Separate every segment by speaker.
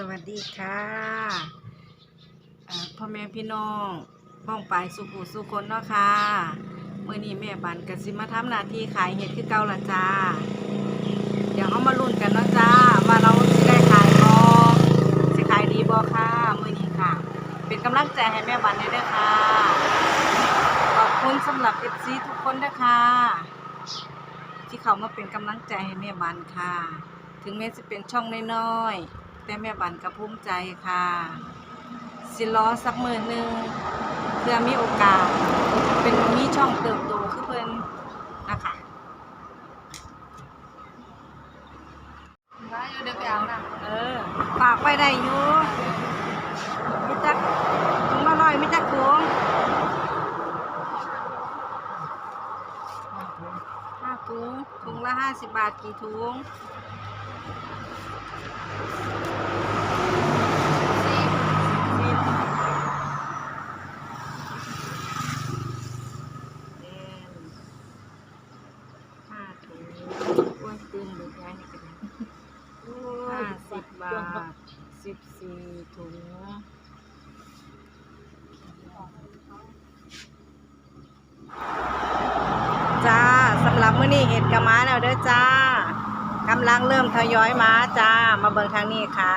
Speaker 1: สวัสดีค่ะพ่อแม่พี่น้องป้องปลายสุขุสุคนเนาะค่ะเมื่อนี้แม่บันกสิมาทำหน้าที่ขายเห็ดคือเก่าละจ้าเดี๋ยวเขามาลุ้นกันเนาะจ้าว่าเราจะได้ขายบอจะขายดีบอค่ะเมื่อนี้ค่ะ เป็นกำลังใจให้แม่บันด้ด้วยค่ะขอบคุณสำหรับเอฟซีทุกคนนะคะที่เขามาเป็นกำลังใจให้แม่บันค่ะ ถึงแม้จะเป็นช่องน้อยๆ แต่แม่บันก็ภูมิใจค่ะ สิรอสักมือหนึ่งเพื่อมีโอกาส เป็นมีช่องเติบโตขึ้นเพิ่นนะคะ
Speaker 2: ได้อยู่เดี๋ยวไปเอานะ
Speaker 1: เออฝากไว้ได้อยู่มิจักถุงละร้อยมิจักถุงห้าถุงถุงละห้าสิบบาทกี่ถุง สิบเอ็นห้าถุงอ้วนตึงหรือย้ายนี่ก็ได้ห้า สิบบาทสิบสี่ถุงจ้าสำหรับมื้อนี้เห็ดกะมาแล้วเด้อจ้ากำลังเริ่มทยอยมาจ้า มาเบิ่งทางนี้ค่ะ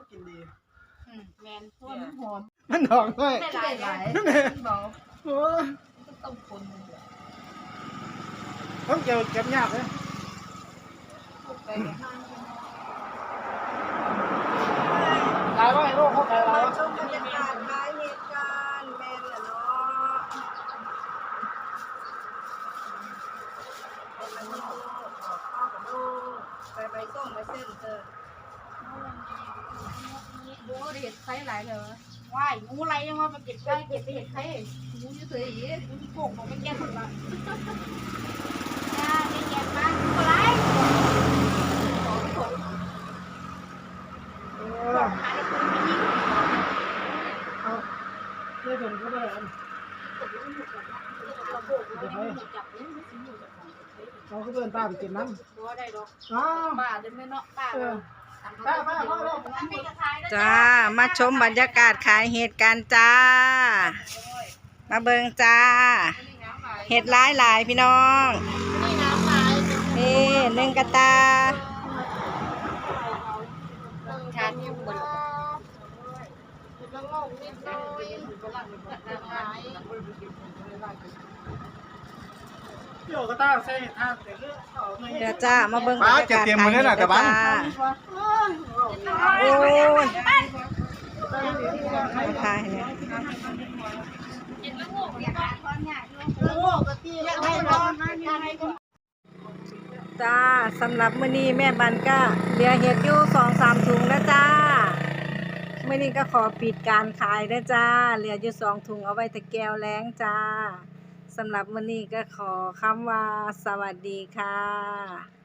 Speaker 3: มันคนกินดี
Speaker 2: แมนเพราะว่ามันหอม
Speaker 3: มันหอมด้วย
Speaker 2: ไม่หลายหลายบอก
Speaker 3: โอ้ย
Speaker 2: ต้องคน
Speaker 3: ต้องเกี่ยวเก็บยากเลย
Speaker 2: ไปกับห้าง
Speaker 3: หลายร้อยโลเขาขายหลาย
Speaker 1: มา
Speaker 3: ร้อย
Speaker 1: ชมบรรยากาศขายเหตุการณ์แม่นละเนาะเป็นมันลูกออกข้าวกับลูกไปใบส้มใบเส้นเจอ
Speaker 2: ดูเห็ดไข่หลายเลยว่ายงูไรยังว่าไปเก็บได้เก็บไปเห็ดไข่งูอยู่เฉยๆงูโป่งของไม่แก่หมดละอ่าไม่แก่มากงูไรของผม
Speaker 3: เอ
Speaker 2: ข
Speaker 3: อ
Speaker 2: องหาได้คนไม่ยิง
Speaker 3: เอาเพื่อนผมก็ได้อัน
Speaker 2: เราโป่งเราไม่หมดจับเลยไม่ถึงหมดจับของ
Speaker 3: เอาก็เดินป้าไปกินน้
Speaker 2: ตัวได้ดอกำ
Speaker 3: อ้าว
Speaker 2: ป้าเดินไม่เนาะป้า
Speaker 1: จ้า มาชมบรรยากาศขายเหตุการณ์จ้า มาเบิงจ้า เห็ดหลายหลายพี่น้อง
Speaker 2: นี่
Speaker 1: หนึ่งกระตา
Speaker 2: ชาติบน
Speaker 3: เดี๋ยวก็ต้าใส่ทางแต่เรื่องเอาเงิน
Speaker 1: เดี๋ยวจ้ามาเบิงบรรยากาศ
Speaker 4: ป้าเก็บเตรียมมือนั่นน่ะแต่บ้าน
Speaker 1: จ้โอ้ยขายเนี่ยจ้าสำหรับมื้อนี้แม่บันก็เหลือเห็ดอยู่สองสามถุงแล้วจ้ามื้อนี้ก็ขอปิดการขายแล้วจ้า เหลืออยู่สองถุงเอาไว้แต่แก้วแล้งจ้า สำหรับวันนี้ก็ขอคำว่าสวัสดีค่ะ